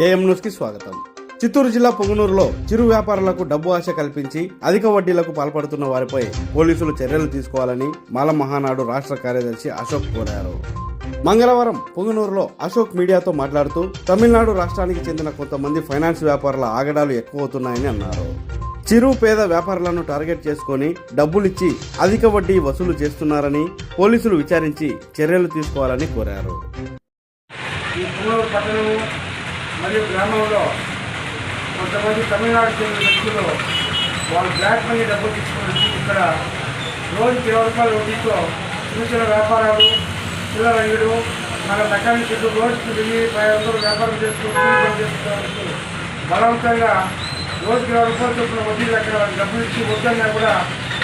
AM న్యూస్కి స్వాగతం. చిత్తూరు జిల్లా పొంగనూరులో చిరు వ్యాపారులకు డబ్బు ఆశ కల్పించి అధిక వడ్డీలకు పాల్పడుతున్న వారిపై పోలీసులు చర్యలు తీసుకోవాలని మాల మహానాడు రాష్ట్ర కార్యదర్శి అశోక్ కోరారు. మంగళవారం పొంగనూరులో అశోక్ మీడియాతో మాట్లాడుతూ తమిళనాడు రాష్ట్రానికి చెందిన కొంతమంది ఫైనాన్స్ వ్యాపారుల ఆగడాలు ఎక్కువవుతున్నాయని అన్నారు. చిరు పేద వ్యాపారులను టార్గెట్ చేసుకొని డబ్బులిచ్చి అధిక వడ్డీ వసూలు చేస్తున్నారని పోలీసులు విచారించి చర్యలు తీసుకోవాలని కోరారు. మరియు గ్రామంలో కొంతమంది తమిళనాడు చెందిన వ్యక్తులు వాళ్ళు బ్లాక్ మనీ డబ్బులు తీసుకుని ఇక్కడ రోజుకి ఇరవై రూపాయల వడ్డీతో చిన్న చిన్న వ్యాపారాలు చిల్లర అంగడు మన మెకానిక్ షెడ్ రోజుకి వెయ్యి పది వందలు వ్యాపారం చేసుకుంటూ బలవంతంగా రోజుకి ఇరవై రూపాయలు చొప్పున వడ్డీ లెక్క డబ్బులు ఇచ్చి వద్దన్నా కూడా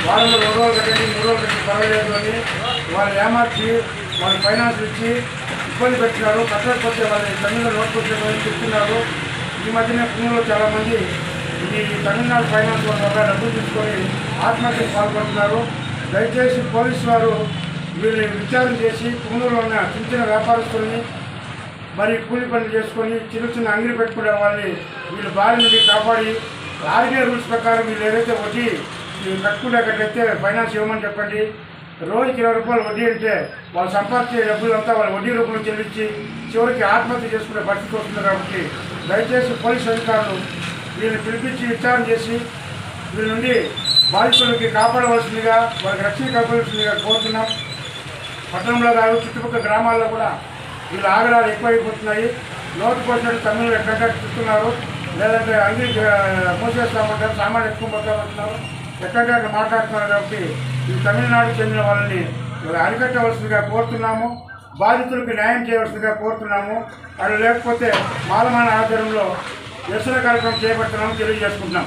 వారంలో రెండు రోజులు కట్టండి మూడు రోజులు కట్టి పర్వాలేదు అని వాళ్ళు ఏమార్చి వాళ్ళు ఫైనాన్స్ ఇచ్చి ఇబ్బంది పెట్టినారు కట్టకపోతే వాళ్ళని తమిళ నోటుకొచ్చేమని చెప్తున్నారు ఈ మధ్యనే పుణ్యంలో చాలామంది ఇది తమిళనాడు ఫైనాన్స్ వాళ్ళ వల్ల డబ్బులు తీసుకొని ఆత్మహత్యకు పాల్పడుతున్నారు. దయచేసి పోలీసు వారు వీళ్ళని విచారణ చేసి పుణ్యంలో ఉన్న చిన్న చిన్న వ్యాపారస్తుల్ని మరి కూలి పనులు చేసుకొని చిన్న చిన్న అంగడి పెట్టుకునే వాళ్ళని వీళ్ళు బారి నుండి కాపాడి ఆర్బీఐ రూల్స్ ప్రకారం వీళ్ళు ఏదైతే వచ్చి కట్టుకునేటట్లయితే ఫైనాన్స్ ఇవ్వమని చెప్పండి. రోజుకి ఇరవై రూపాయలు వడ్డీ అంటే వాళ్ళు సంపాదించే డబ్బులంతా వాళ్ళు వడ్డీ రూపంలో చెల్లించి చివరికి ఆత్మహత్య చేసుకునే పరిస్థితి వస్తుంది కాబట్టి దయచేసి పోలీసు అధికారులు వీళ్ళని పిలిపించి విచారణ చేసి వీళ్ళ నుండి బాధితులకి కాపాడవలసిందిగా వాళ్ళకి రక్షణ కాపాడవలసిందిగా కోరుతున్నాం. పట్టణంలో కాదు చుట్టుపక్కల గ్రామాల్లో కూడా వీళ్ళ ఆగడాలు ఎక్కువైపోతున్నాయి. నోటు పోసినట్టు తమిళ ఎక్కడ చూస్తున్నారు. లేదంటే అన్ని మూసేస్తామంటారు సామాన్లు ఎక్కువ పోతామంటున్నారు ఎక్కడ మాట్లాడుతున్నారు కాబట్టి ఈ తమిళనాడు చెందిన వాళ్ళని అరికట్టవలసిందిగా కోరుతున్నాము. బాధితులకు న్యాయం చేయవలసిందిగా కోరుతున్నాము. అది లేకపోతే మాలమాన ఆధ్వర్యంలో నిరసన కార్యక్రమం చేపడుతున్నాము తెలియజేసుకుంటున్నాం.